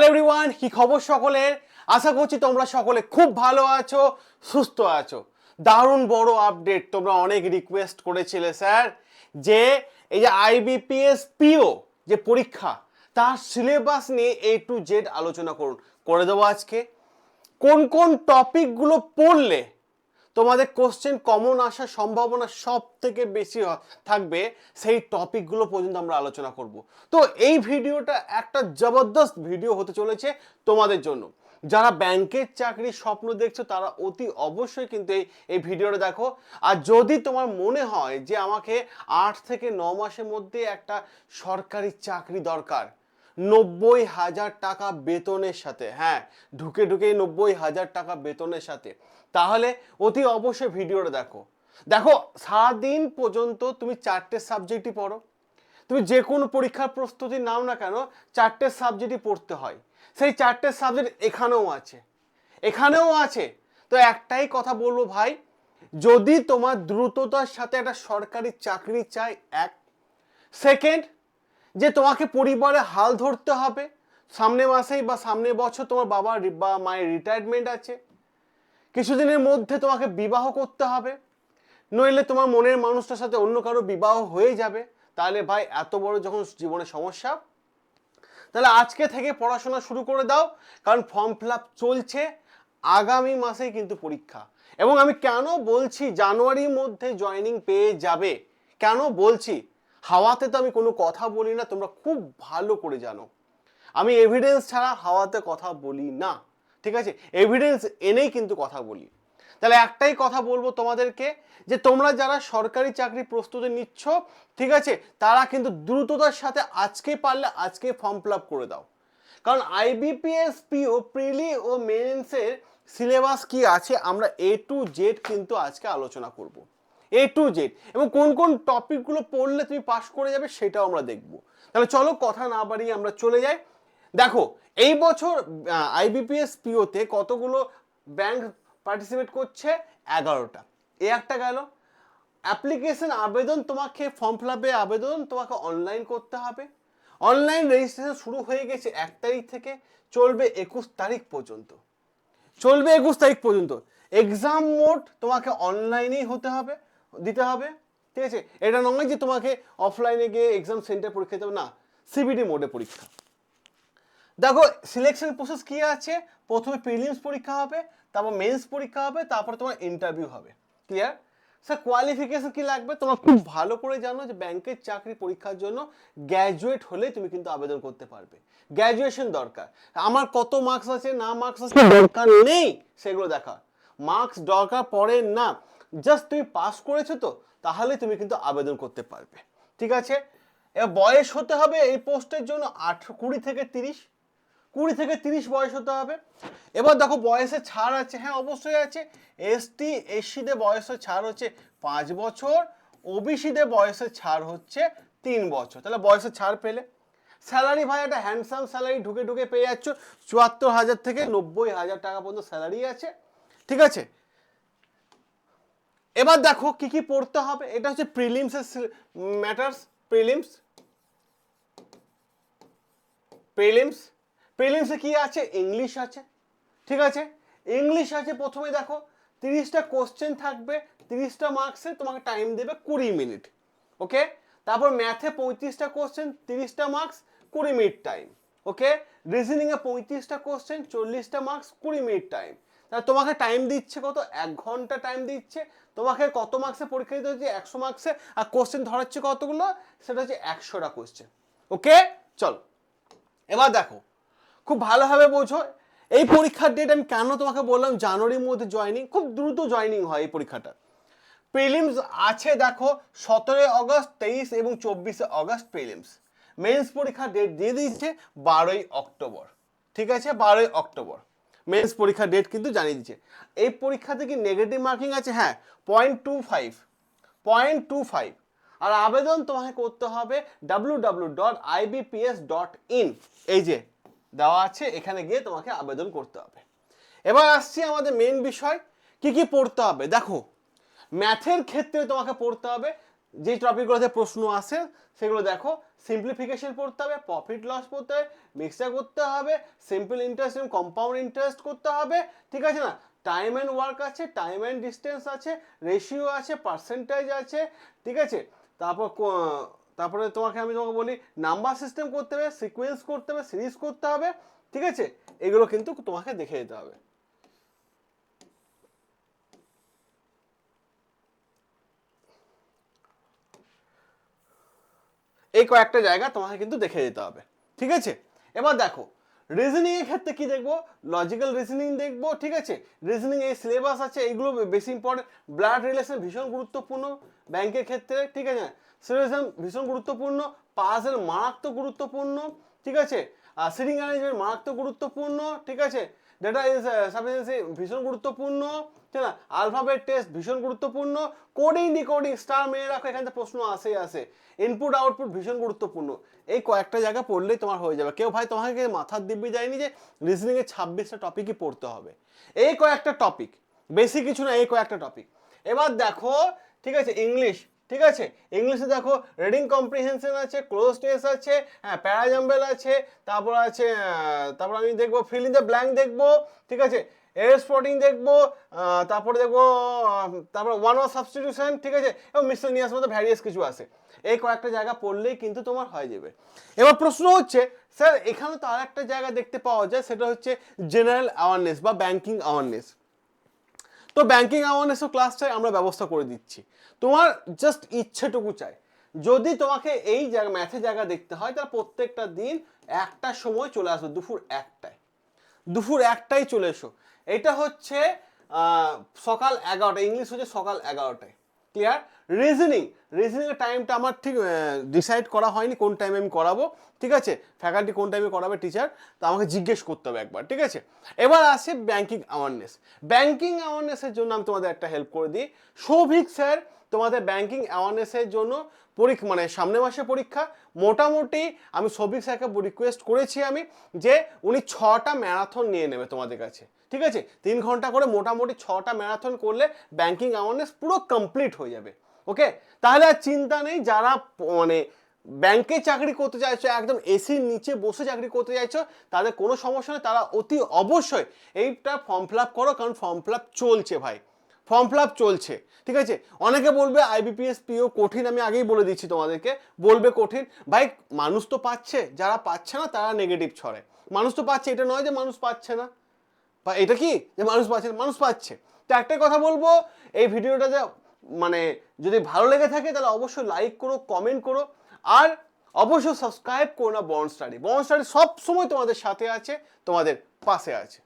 Hello everyone কি খবর সকলের আশা করছি তোমরা সকলে খুব ভালো আছো, সুস্থ আছো। দারুণ বড় আপডেট তোমরা অনেক রিকোয়েস্ট করেছিলে, স্যার। যে এই যে আইবিপিএস পিও যে পরীক্ষা, তার সিলেবাস নিয়ে এ টু জেড আলোচনা করুন। করে দেবো আজকে। কোন কোন টপিকগুলো পড়লে তোমাদের কোশ্চেন কমন আসার সম্ভাবনা সব থেকে বেশি থাকবে, সেই টপিকগুলো পর্যন্ত আমরা আলোচনা করব। তো এই ভিডিওটা একটা জবরদস্ত ভিডিও হতে চলেছে তোমাদের জন্য। যারা ব্যাংকের চাকরির স্বপ্ন দেখছ, তারা অতি অবশ্যই কিন্তু এই এই ভিডিওটা দেখো। আর যদি তোমার মনে হয় যে আমাকে আট থেকে ন মাসের মধ্যে একটা সরকারি চাকরি দরকার নব্বই হাজার টাকা বেতনের সাথে হ্যাঁ ঢুকে ঢুকে নব্বই হাজার টাকা বেতনের সাথে। তাহলে অতি অবশ্যই ভিডিওটা দেখো। দেখো, সারাদিন পর্যন্ত তুমি চারটে সাবজেক্টই পড়ো। তুমি যে কোনো পরীক্ষার প্রস্তুতি নাও না কেন, চারটে সাবজেক্টই পড়তে হয়। সেই চারটে সাবজেক্ট এখানেও আছে। এখানেও আছে। তো একটাই কথা বলব ভাই, যদি তোমার দ্রুততার সাথে একটা সরকারি চাকরি চাই এক। সেকেন্ড যে তোমাকে পরিবারে হাল ধরতে হবে। সামনে মাসেই বা সামনে বছর তোমার বাবা বা মায়ের রিটায়ারমেন্ট আছে। কিছুদিনের মধ্যে তোমাকে বিবাহ করতে হবে। নইলে তোমার মনের মানুষটার সাথে অন্য কারও বিবাহ হয়ে যাবে। তাহলে ভাই, এত বড় যখন জীবনে সমস্যা, তাহলে আজকে থেকে পড়াশোনা শুরু করে দাও। কারণ ফর্ম ফিল চলছে। আগামী মাসেই কিন্তু পরীক্ষা। এবং আমি কেন বলছি, জানুয়ারির মধ্যে জয়েনিং পেয়ে যাবে। কেন বলছি? হাওয়াতে তো আমি কোনো কথা বলি না, তোমরা খুব ভালো করে জানো। আমি এভিডেন্স ছাড়া হাওয়াতে কথা বলি না, ঠিক আছে? এভিডেন্স এনেই কিন্তু কথা বলি। তাহলে একটাই কথা বলব তোমাদেরকে, যে তোমরা যারা সরকারি চাকরি প্রস্তুতি নিচ্ছ, ঠিক আছে? তারা কিন্তু দ্রুততার সাথে আজকে পারলে আজকে ফর্ম ফিল করে দাও। কারণ আইবিপিএস পিও প্রিলি ও মেন্সের সিলেবাস কি আছে, আমরা এ টু জেড কিন্তু আজকে আলোচনা করব। এ টু জেড এবং কোন কোন টপিকগুলো পড়লে তুমি পাস করে যাবে সেটাও আমরা দেখব। তাহলে চলো কথা না বাড়িয়ে আমরা চলে যাই। দেখো, এই বছর আইবিপিএস পিওতে কতগুলো ব্যাংক পার্টিসিপেট করছে? এগারোটা। এ একটা গেল। অ্যাপ্লিকেশন আবেদন তোমাকে ফর্ম ফিল আবেদন তোমাকে অনলাইন করতে হবে। অনলাইন রেজিস্ট্রেশন শুরু হয়ে গেছে এক তারিখ থেকে, চলবে একুশ তারিখ পর্যন্ত। চলবে একুশ তারিখ পর্যন্ত। এক্সাম মোড তোমাকে অনলাইনেই হতে হবে। দিতে হবে, ঠিক আছে? এটা নয় যে তোমাকে অফলাইনে গিয়ে এক্সাম সেন্টার পরীক্ষা দিতে হবে, না। সিবিডি মোডে পরীক্ষা। দেখো সিলেকশন প্রসেস কি আছে? প্রথমে প্রিলিমস পরীক্ষা হবে, তারপর মেন্স পরীক্ষা হবে, তারপর তোমার ইন্টারভিউ হবে। ক্লিয়ার স্যার কোয়ালিফিকেশন কি লাগবে? তোমার খুব ভালো করে জানো যে ব্যাংকের চাকরি পরীক্ষার জন্য গ্র্যাজুয়েট হলে তুমি কিন্তু আবেদন করতে পারবে। গ্র্যাজুয়েশন দরকার। আমার কত মার্কস আছে, না মার্কস আছে, দরকার নেই, সেগুলো দেখা। মার্কস দরকার পড়ে না। জাস্ট তুমি পাস করেছ তো, তাহলে তুমি কিন্তু আবেদন করতে পারবে। ঠিক আছে? বয়স হতে হবে এই পোস্টের জন্য আঠেরো কুড়ি থেকে তিরিশ। কুড়ি থেকে তিরিশ বয়স হতে হবে। এবার দেখো বয়সে ছাড় আছে হ্যাঁ অবশ্যই আছে। এসটি এসসিদের বয়সের ছাড় হচ্ছে পাঁচ বছর ওবিসিদের বয়সের ছাড় হচ্ছে তিন বছর। তাহলে বয়সে ছাড় পেলে। স্যালারি ভাই, একটা হ্যান্ডসাম স্যালারি ঢুকে ঢুকে পেয়ে যাচ্ছ। চুয়াত্তর হাজার থেকে নব্বই হাজার টাকা পর্যন্ত স্যালারি আছে। ঠিক আছে? এবার দেখো কি কি পড়তে হবে। এটা হচ্ছে প্রিলিমসের ম্যাটার্স প্রিলিমস প্রিলিমস প্রিলিমসে কি আছে? ইংলিশ আছে। ঠিক আছে? ইংলিশ আছে প্রথমে দেখো, তিরিশটা কোশ্চেন থাকবে, তিরিশটা মার্কসে তোমাকে টাইম দেবে কুড়ি মিনিট ওকে তারপর ম্যাথে পঁয়ত্রিশটা কোশ্চেন তিরিশটা মার্কস কুড়ি মিনিট টাইম ওকে রিজনিংয়ে পঁয়ত্রিশটা কোশ্চেন চল্লিশটা মার্কস কুড়ি মিনিট টাইম তোমাকে টাইম দিচ্ছে কত? এক ঘণ্টা টাইম দিচ্ছে। তোমাকে কত মার্কসে পরীক্ষা দিতে হচ্ছে? একশো মার্কসে আর কোশ্চেন ধরাচ্ছে কতগুলো? সেটা হচ্ছে একশোটা কোশ্চেন ওকে চলো। এবার দেখো। খুব ভালোভাবে বোঝো। এই পরীক্ষার ডেট আমি কেন তোমাকে বললাম? জানুয়ারির মধ্যে জয়নিং খুব দ্রুত জয়নিং হয় এই পরীক্ষাটা। প্রিলিমস আছে দেখো, সতেরোই অগস্ট তেইশ এবং চব্বিশে আগস্ট প্রিলিমস মেন্স পরীক্ষার ডেট দিয়ে দিয়েছে বারোই অক্টোবর। ঠিক আছে? বারোই অক্টোবর। মেন্স পরীক্ষার ডেট কিন্তু জানিয়ে দিচ্ছে। এই পরীক্ষাতে কি নেগেটিভ মার্কিং আছে? হ্যাঁ point two five point two five আর আবেদন তোমাকে করতে হবে W W dot IBPS dot in এই যে, দেওয়া আছে, এখানে গিয়ে তোমাকে আবেদন করতে হবে। এবার আসছি আমাদের মেন বিষয়, কি কি পড়তে হবে? দেখো ম্যাথের ক্ষেত্রে তোমাকে পড়তে হবে যে টপিকগুলোতে প্রশ্ন আসে সেগুলো দেখো। সিম্পলিফিকেশন পড়তে হবে প্রফিট লস পড়তে হবে মিক্সচার করতে হবে সিম্পল ইন্টারেস্ট এবং কম্পাউন্ড ইন্টারেস্ট করতে হবে, ঠিক আছে না? টাইম অ্যান্ড ওয়ার্ক আছে টাইম অ্যান্ড ডিস্টেন্স আছে রেশিও আছে পার্সেন্টেজ আছে, ঠিক আছে? তারপর তারপরে তোমাকে আমি তোমাকে বলি নাম্বার সিস্টেম করতে হবে সিকোয়েন্স করতে হবে সিরিজ করতে হবে, ঠিক আছে? এগুলো কিন্তু তোমাকে দেখে যেতে হবে। এই কয়েকটা জায়গা তোমাকে কিন্তু দেখে যেতে হবে। ঠিক আছে? এবার দেখো রিজনিং এর ক্ষেত্রে কি দেখব? লজিক্যাল রিজনিং দেখব, ঠিক আছে? রিজনিং এই সিলেবাস আছে, এইগুলো বেশি ইম্পর্টেন্ট ব্লাড রিলেশন ভীষণ গুরুত্বপূর্ণ ব্যাংকের ক্ষেত্রে, ঠিক আছে? সিলেশন ভীষণ গুরুত্বপূর্ণ পাসের মারাত্মক গুরুত্বপূর্ণ, ঠিক আছে? সিটিং অ্যারেঞ্জমেন্ট মারাত্মক গুরুত্বপূর্ণ, ঠিক আছে? ডেটা ইজ সাফিসিয়েন্সি ভীষণ গুরুত্বপূর্ণ, ঠিক না আলফাবেট টেস্ট ভীষণ গুরুত্বপূর্ণ কোডিং ডিকোডিং স্টার মেরে রাখো, এখান থেকে প্রশ্ন আসেই আসে। ইনপুট আউটপুট ভীষণ গুরুত্বপূর্ণ। এই কয়েকটা জায়গা পড়লেই তোমার হয়ে যাবে। কেউ ভাই তোমাকে মাথার দিব্যি যায়নি যে রিজনিং এর ছাব্বিশটা টপিকই পড়তে হবে। এই কয়েকটা টপিক বেশি কিছু না, এই কয়েকটা টপিক এবার দেখো, ঠিক আছে ইংলিশ ঠিক আছে? ইংলিশে দেখো রিডিং কম্প্রিহেনশন আছে ক্লোজ টেস্ট আছে হ্যাঁ প্যারাজাম্বেল আছে, তারপর আছে তারপর আমি দেখব ফিল ইন দ্য ব্ল্যাঙ্ক দেখব, ঠিক আছে? এর স্পটিং দেখব তারপরে দেখব, তারপর ওয়ান ওয়ার সাবস্টিটিউশন ঠিক আছে? এবং মিসলেনিয়াস মতো ভ্যারিয়াস কিছু আছে। এই কয়েকটা জায়গা পড়লেই কিন্তু তোমার হয়ে যাবে। এবার প্রশ্ন হচ্ছে, স্যার, এখানে তো আর একটা জায়গা দেখতে পাওয়া যায়, সেটা হচ্ছে জেনারেল অ্যাওয়ারনেস বা ব্যাংকিং অ্যাওয়ারনেস তো ব্যাংকিং অ্যাওয়ারনেসও ক্লাসটাই আমরা ব্যবস্থা করে দিচ্ছি। তোমার জাস্ট ইচ্ছেটুকু চাই। যদি তোমাকে এই জায়গা ম্যাথে জায়গা দেখতে হয়, তাহলে প্রত্যেকটা দিন একটা সময় চলে আসো দুপুর একটায়। দুপুর একটাই চলে এসো। এটা হচ্ছে সকাল এগারোটা ইংলিশ হচ্ছে সকাল এগারোটায়। ক্লিয়ার রিজনিং রিজনিংয়ের টাইমটা আমার ঠিক ডিসাইড করা হয়নি কোন টাইমে আমি করাবো, ঠিক আছে? ফ্যাকাল্টি কোন টাইমে করাবে টিচার তা আমাকে জিজ্ঞেস করতে হবে একবার, ঠিক আছে? এবার আসে ব্যাঙ্কিং অ্যাওয়ারনেস ব্যাঙ্কিং অ্যাওয়ারনেসের জন্য আমি তোমাদের একটা হেল্প করে দিই। সৌভিক স্যার তোমাদের ব্যাংকিং অ্যাওয়ারনেসের জন্য পরীক্ষা মানে সামনে মাসে পরীক্ষা। মোটামুটি আমি সৌভিক স্যারকে রিকোয়েস্ট করেছি আমি যে উনি ছটা ম্যারাথন নিয়ে নেবে তোমাদের কাছে, ঠিক আছে? তিন ঘণ্টা করে মোটামুটি ছটা ম্যারাথন করলে ব্যাংকিং অ্যাওয়ারনেস পুরো কমপ্লিট হয়ে যাবে ওকে তাহলে আর চিন্তা নেই, যারা মানে ব্যাংকে চাকরি করতে চাইছো, একদম এসির নিচে বসে চাকরি করতে চাইছো, তাদের কোনো সমস্যা নেই, তারা অতি অবশ্যই এইটা ফর্ম ফিল আপ করো, কারণ ফর্ম ফিল আপ চলছে ভাই। ফর্ম ফিল চলছে, ঠিক আছে? অনেকে বলবে আইবিপিএস পিও কঠিন, আমি আগেই বলে দিচ্ছি তোমাদেরকে। বলবে কঠিন। ভাই, মানুষ তো পাচ্ছে। যারা পাচ্ছে না, তারা নেগেটিভ ছড়ে মানুষ তো পাচ্ছে, এটা নয় যে মানুষ পাচ্ছে না। বা এটা কি? যে মানুষ পাচ্ছে? মানুষ পাচ্ছে। তো একটাই কথা বলব, এই ভিডিওটা যে মানে যদি ভালো লেগে থাকে, তাহলে অবশ্যই লাইক করো কমেন্ট করো। আর অবশ্যই সাবস্ক্রাইব করো না বন্ড স্টাডি বন্ড স্টাডি সব সময় তোমাদের সাথে আছে, তোমাদের পাশে আছে।